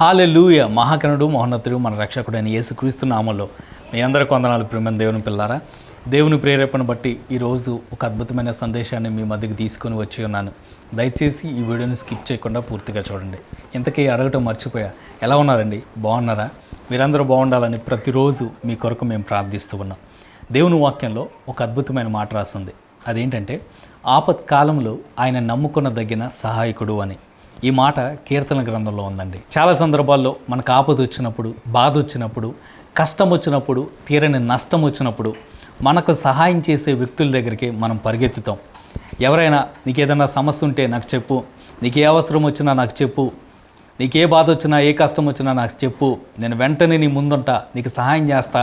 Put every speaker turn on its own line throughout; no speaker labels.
Hallelujah మహాకనుడు మహోన్నతుడు మన రక్షకుడు అని యేసుక్రీస్తు నామంలో మీ అందరి కొందనాలు ప్రేమ దేవుని పిల్లారా దేవుని ప్రేరేపణ బట్టి ఈరోజు ఒక అద్భుతమైన సందేశాన్ని మీ మధ్యకి తీసుకొని వచ్చి ఉన్నాను. దయచేసి ఈ వీడియోని స్కిప్ చేయకుండా పూర్తిగా చూడండి. ఇంతకీ అడగటం మర్చిపోయా. ఎలా ఉన్నారండి? బాగున్నారా? మీరందరూ బాగుండాలని ప్రతిరోజు మీ కొరకు మేము ప్రార్థిస్తూ ఉన్నాం. దేవుని వాక్యంలో ఒక అద్భుతమైన మాట రాస్తుంది అదేంటంటే ఆపత్ కాలంలో ఆయన నమ్ముకున్న దగిన సహాయకుడు అని. ఈ మాట కీర్తన గ్రంథంలో ఉందండి. చాలా సందర్భాల్లో మనకు ఆపద వచ్చినప్పుడు బాధ వచ్చినప్పుడు కష్టం వచ్చినప్పుడు తీరని నష్టం వచ్చినప్పుడు మనకు సహాయం చేసే వ్యక్తుల దగ్గరికి మనం పరిగెత్తుతాం. ఎవరైనా నీకు ఏదైనా సమస్య ఉంటే నాకు చెప్పు నీకు ఏ అవసరం వచ్చినా నాకు చెప్పు నీకు ఏ బాధ వచ్చినా ఏ కష్టం వచ్చినా నాకు చెప్పు నేను వెంటనే నీ ముందుంటా నీకు సహాయం చేస్తా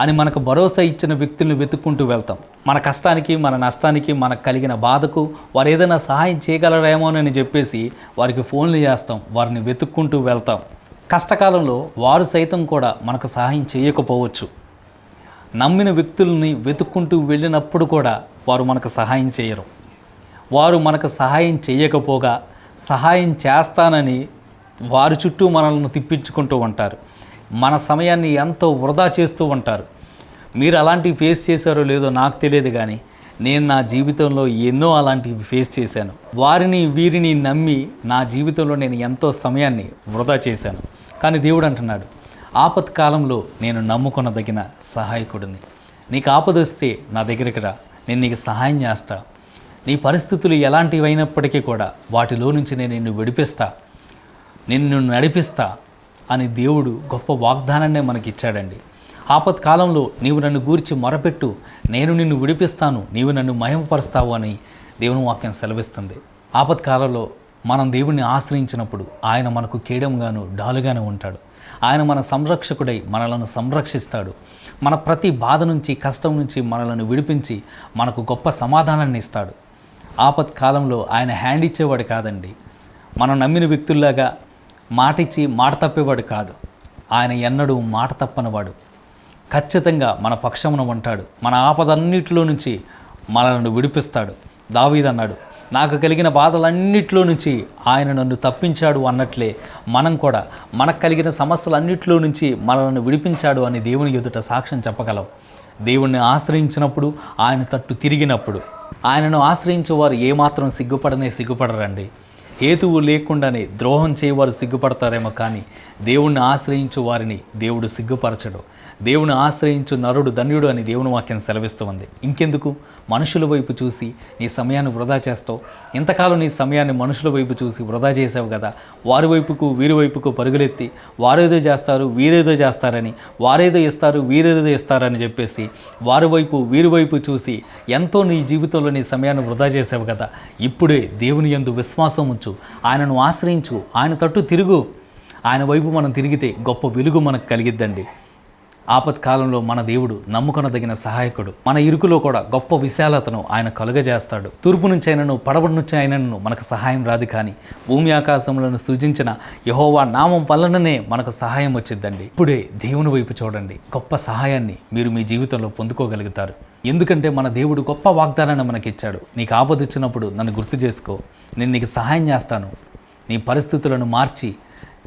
అని మనకు భరోసా ఇచ్చిన వ్యక్తులను వెతుక్కుంటూ వెళ్తాం. మన కష్టానికి మన నష్టానికి మనకు కలిగిన బాధకు వారు ఏదైనా సహాయం చేయగలరేమోనని చెప్పేసి వారికి ఫోన్లు చేస్తాం వారిని వెతుక్కుంటూ వెళ్తాం. కష్టకాలంలో వారు సైతం కూడా మనకు సహాయం చేయకపోవచ్చు. నమ్మిన వ్యక్తుల్ని వెతుక్కుంటూ వెళ్ళినప్పుడు కూడా వారు మనకు సహాయం చేయరు. వారు మనకు సహాయం చేయకపోగా సహాయం చేస్తానని వారి చుట్టూ మనల్ని తిప్పించుకుంటూ ఉంటారు. మన సమయాన్ని ఎంతో వృధా చేస్తూ ఉంటారు. మీరు అలాంటివి ఫేస్ చేశారో లేదో నాకు తెలియదు కానీ నేను నా జీవితంలో ఎన్నో అలాంటివి ఫేస్ చేశాను. వారిని వీరిని నమ్మి నా జీవితంలో నేను ఎంతో సమయాన్ని వృధా చేశాను. కానీ దేవుడు అంటున్నాడు ఆపత్ కాలంలో నేను నమ్ముకొనదగిన సహాయకుడిని. నీకు ఆపద వస్తే నా దగ్గరికి రా. నేను నీకు సహాయం చేస్తా. నీ పరిస్థితులు ఎలాంటివైనప్పటికీ కూడా వాటిలో నుంచి నేను నిన్ను విడిపిస్తా. నిన్ను నడిపిస్తా. అని దేవుడు గొప్ప వాగ్దానాన్నే మనకి ఇచ్చాడండి ఆపత్కాలంలో నీవు నన్ను గూర్చి మొరపెట్టు నేను నిన్ను విడిపిస్తాను నీవు నన్ను మహిమపరుస్తావు అని దేవుని వాక్యం సెలవిస్తుంది. ఆపత్కాలంలో మనం దేవుణ్ణి ఆశ్రయించినప్పుడు ఆయన మనకు కేడంగాను డాలుగాను ఉంటాడు. ఆయన మన సంరక్షకుడై మనలను సంరక్షిస్తాడు. మన ప్రతి బాధ నుంచి కష్టం నుంచి మనలను విడిపించి మనకు గొప్ప సమాధానాన్ని ఇస్తాడు. ఆపత్కాలంలో ఆయన హ్యాండ్ ఇచ్చేవాడు కాదండి. మనం నమ్మిన వ్యక్తుల్లాగా మాటిచ్చి మాట తప్పేవాడు కాదు. ఆయన ఎన్నడూ మాట తప్పనివాడు. ఖచ్చితంగా మన పక్షమున ఉంటాడు. మన ఆపదన్నిటిలో నుంచి మనల్ని విడిపిస్తాడు. దావీదన్నాడు నాకు కలిగిన బాధలన్నిటిలో నుంచి ఆయన నన్ను తప్పించాడు అన్నట్లే మనం కూడా మనకు కలిగిన సమస్యలన్నిటిలో నుంచి మనల్ని విడిపించాడు అని దేవుని ఎదుట సాక్ష్యం చెప్పగలం. దేవుణ్ణి ఆశ్రయించినప్పుడు ఆయన తట్టు తిరిగినప్పుడు. ఆయనను ఆశ్రయించేవారు ఏమాత్రం సిగ్గుపడనే సిగ్గుపడరండి. హేతువు లేకుండానే ద్రోహం చేయవారు సిగ్గుపడతారేమో కానీ దేవుణ్ణి ఆశ్రయించు వారిని దేవుడు సిగ్గుపరచడు. దేవుని ఆశ్రయించు నరుడు ధన్యుడు అని దేవుని వాక్యం సెలవిస్తుంది ఇంకెందుకు? మనుషుల వైపు చూసి నీ సమయాన్ని వృధా చేస్తావు. ఇంతకాలం నీ సమయాన్ని మనుషుల వైపు చూసి వృధా చేసావు కదా. వారి వైపుకు వీరి వైపుకు పరుగులెత్తి వారేదో చేస్తారు వీరేదో చేస్తారని వారేదో ఇస్తారు వీరేదో ఇస్తారని చెప్పేసి వారి వైపు వీరి వైపు చూసి ఎంతో నీ జీవితంలో నీ సమయాన్ని వృధా చేసావు కదా. ఇప్పుడే దేవుని యందు విశ్వాసం ఉంచు. ఆయనను ఆశ్రయించు. ఆయన తట్టు తిరుగు. ఆయన వైపు మనం తిరిగితే గొప్ప వెలుగు మనకు కలిగిద్దండి. ఆపత్కాలంలో మన దేవుడు నమ్ముకొనదగిన సహాయకుడు. మన ఇరుకులో కూడా గొప్ప విశాలతను ఆయన కలుగజేస్తాడు. తూర్పు నుంచి అయినను పడవ నుంచి అయినను మనకు సహాయం రాదు కానీ భూమి ఆకాశములను సృజించిన యహోవా నామం వలననే మనకు సహాయం వచ్చిద్దండి. ఇప్పుడే దేవుని వైపు చూడండి. గొప్ప సహాయాన్ని మీరు మీ జీవితంలో పొందుకోగలుగుతారు. ఎందుకంటే మన దేవుడు గొప్ప వాగ్దానాన్ని మనకిచ్చాడు. నీకు ఆపద వచ్చినప్పుడు నన్ను గుర్తు చేసుకో. నేను నీకు సహాయం చేస్తాను. నీ పరిస్థితులను మార్చి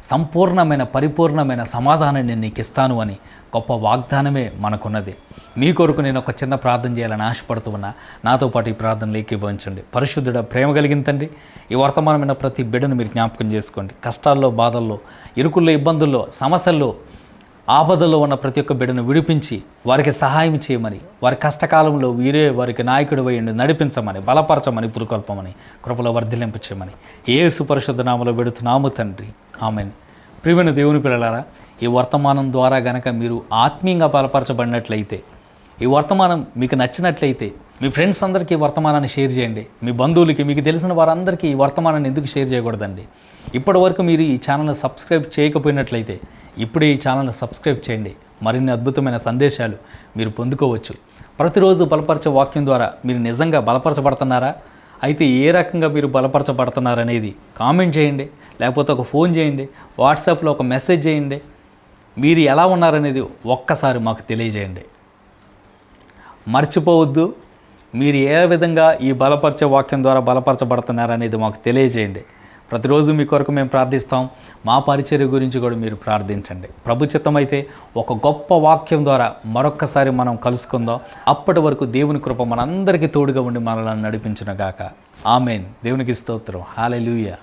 సంపూర్ణమైన పరిపూర్ణమైన సమాధానాన్ని నీకు ఇస్తాను అని గొప్ప వాగ్దానమే మనకున్నది. మీ కొరకు నేను ఒక చిన్న ప్రార్థన చేయాలని ఆశపడుతూ ఉన్నా. నాతో పాటు ఈ ప్రార్థనలు ఏకీభవించండి. పరిశుద్ధుడ ప్రేమ కలిగిందండి ఈ వర్తమానమైన ప్రతి బిడ్డను మీరు జ్ఞాపకం చేసుకోండి. కష్టాల్లో బాధల్లో ఇరుకుల్లో ఇబ్బందుల్లో సమస్యల్లో ఆపదలో ఉన్న ప్రతి ఒక్క బిడ్డను విడిపించి వారికి సహాయం చేయమని వారి కష్టకాలంలో వీరే వారికి నాయకుడు వేయండి నడిపించమని బలపరచమని పురుకొల్పమని కృపలో వర్ధిలింపు చేయమని ఏసు సుపరిశుద్ధ నామలో పెడుతున్నాము తండ్రి. ఆమెన్. ప్రియమైన దేవుని పిల్లలారా ఈ వర్తమానం ద్వారా గనక మీరు ఆత్మీయంగా బలపరచబడినట్లయితే ఈ వర్తమానం మీకు నచ్చినట్లయితే మీ ఫ్రెండ్స్ అందరికీ ఈ వర్తమానాన్ని షేర్ చేయండి. మీ బంధువులకి మీకు తెలిసిన వారందరికీ ఈ వర్తమానాన్ని ఎందుకు షేర్ చేయకూడదండి? ఇప్పటి వరకు మీరు ఈ ఛానల్ని సబ్స్క్రైబ్ చేయకపోయినట్లయితే ఇప్పుడే ఈ ఛానల్ని సబ్స్క్రైబ్ చేయండి. మరిన్ని అద్భుతమైన సందేశాలు మీరు పొందుకోవచ్చు. ప్రతిరోజు బలపరచే వాక్యం ద్వారా మీరు నిజంగా బలపరచబడుతున్నారా? అయితే ఏ రకంగా మీరు బలపరచబడుతున్నారనేది కామెంట్ చేయండి లేకపోతే ఒక ఫోన్ చేయండి వాట్సాప్లో ఒక మెసేజ్ చేయండి. మీరు ఎలా ఉన్నారనేది ఒక్కసారి మాకు తెలియజేయండి. మర్చిపోవద్దు మీరు ఏ విధంగా ఈ బలపరిచే వాక్యం ద్వారా బలపరచబడుతున్నారనేది మాకు తెలియజేయండి. ప్రతిరోజు మీ కొరకు మేము ప్రార్థిస్తాం. మా పరిచర్య గురించి కూడా మీరు ప్రార్థించండి. ప్రభుచితమైతే అయితే ఒక గొప్ప వాక్యం ద్వారా మరొక్కసారి మనం కలుసుకుందాం. అప్పటి వరకు దేవుని కృప మనందరికీ తోడుగా ఉండి మనల్ని నడిపించిన గాక. ఆమెన్. దేవునికి స్తోత్రం. హాలెలూయా.